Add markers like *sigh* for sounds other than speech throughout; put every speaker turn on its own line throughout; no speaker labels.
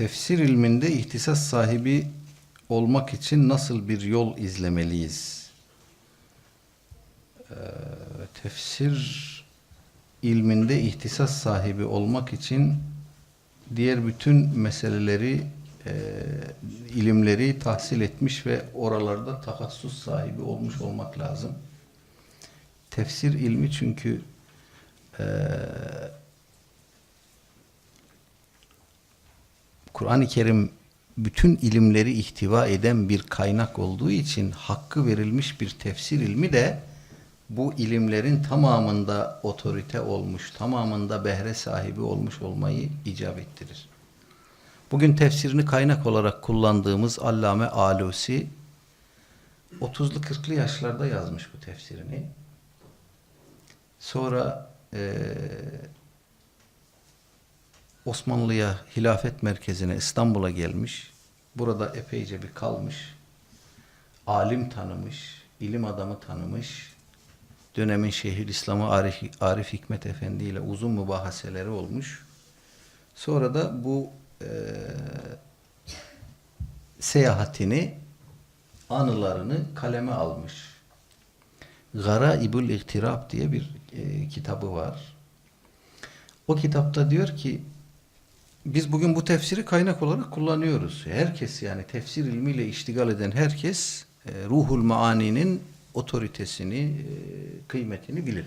Tefsir ilminde ihtisas sahibi olmak için nasıl bir yol izlemeliyiz? Ee, tefsir ilminde ihtisas sahibi olmak için diğer bütün meseleleri, e, ilimleri tahsil etmiş ve oralarda tahassus sahibi olmuş olmak lazım. Tefsir ilmi çünkü e, Kur'an-ı Kerim bütün ilimleri ihtiva eden bir kaynak olduğu için hakkı verilmiş bir tefsir ilmi de bu ilimlerin tamamında otorite olmuş, tamamında behre sahibi olmuş olmayı icap ettirir. Bugün tefsirini kaynak olarak kullandığımız Allame Alusi 30'lu 40'lı yaşlarda yazmış bu tefsirini. Sonra eee Osmanlı'ya hilafet merkezine İstanbul'a gelmiş. Burada epeyce bir kalmış. Alim tanımış, ilim adamı tanımış. Dönemin Şeyhülislam'ı Arif, Arif Hikmet Efendi ile uzun mübahaseleri olmuş. Sonra da bu eee seyahatini, anılarını kaleme almış. Garaibul İhtirab diye bir e, kitabı var. O kitapta diyor ki biz bugün bu tefsiri kaynak olarak kullanıyoruz. Herkes yani tefsir ilmiyle iştigal eden herkes e, ruhul maaninin otoritesini, e, kıymetini bilir.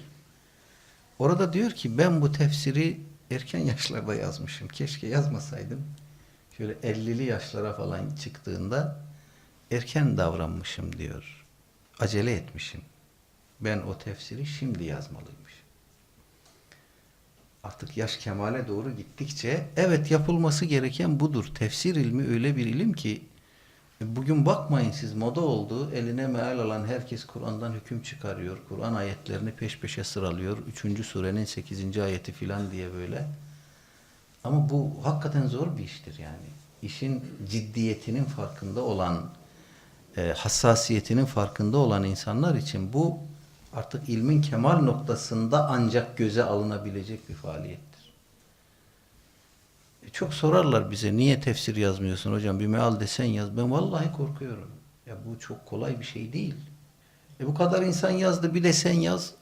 Orada diyor ki ben bu tefsiri erken *laughs* yaşlarda yazmışım. Keşke yazmasaydım. Şöyle 50'li yaşlara falan çıktığında erken davranmışım diyor. Acele etmişim. Ben o tefsiri şimdi yazmalıymış artık yaş kemale doğru gittikçe evet yapılması gereken budur. Tefsir ilmi öyle bir ilim ki e, bugün bakmayın siz moda oldu. Eline meal alan herkes Kur'an'dan hüküm çıkarıyor. Kur'an ayetlerini peş peşe sıralıyor. Üçüncü surenin sekizinci ayeti filan diye böyle. Ama bu hakikaten zor bir iştir yani. İşin ciddiyetinin farkında olan, e, hassasiyetinin farkında olan insanlar için bu artık ilmin kemal noktasında ancak göze alınabilecek bir faaliyettir. E çok sorarlar bize niye tefsir yazmıyorsun hocam bir meal desen yaz. Ben vallahi korkuyorum. Ya bu çok kolay bir şey değil. E bu kadar insan yazdı bir de sen yaz.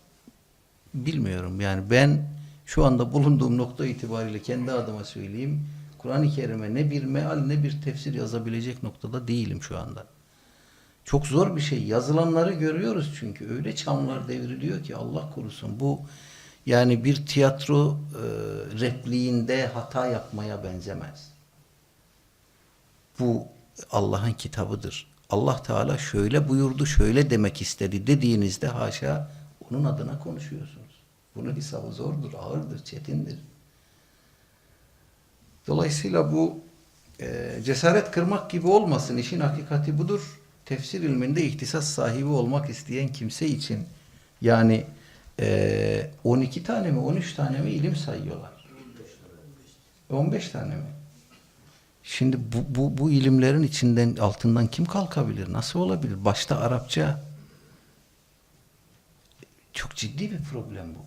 Bilmiyorum yani ben şu anda bulunduğum nokta itibariyle kendi adıma söyleyeyim. Kur'an-ı Kerim'e ne bir meal ne bir tefsir yazabilecek noktada değilim şu anda. Çok zor bir şey. Yazılanları görüyoruz çünkü. Öyle çamlar devriliyor ki Allah korusun. Bu yani bir tiyatro e, repliğinde hata yapmaya benzemez. Bu Allah'ın kitabıdır. Allah Teala şöyle buyurdu, şöyle demek istedi dediğinizde haşa onun adına konuşuyorsunuz. Bunun hesabı zordur, ağırdır, çetindir. Dolayısıyla bu e, cesaret kırmak gibi olmasın. İşin hakikati budur tefsir ilminde ihtisas sahibi olmak isteyen kimse için yani e, 12 tane mi 13 tane mi ilim sayıyorlar. 15 tane mi? Şimdi bu, bu, bu ilimlerin içinden altından kim kalkabilir? Nasıl olabilir? Başta Arapça çok ciddi bir problem bu.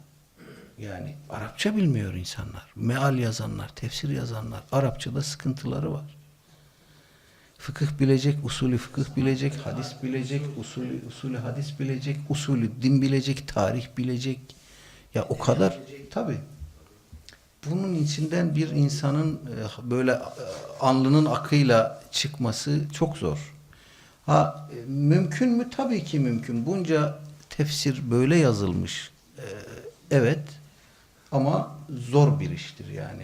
Yani Arapça bilmiyor insanlar. Meal yazanlar, tefsir yazanlar. Arapçada sıkıntıları var fıkıh bilecek, usulü fıkıh bilecek, hadis bilecek, usulü, usulü hadis bilecek, usulü din bilecek, tarih bilecek. Ya o kadar tabi. Bunun içinden bir insanın e, böyle e, alnının akıyla çıkması çok zor. Ha e, mümkün mü? Tabii ki mümkün. Bunca tefsir böyle yazılmış. Evet. Ama zor bir iştir yani.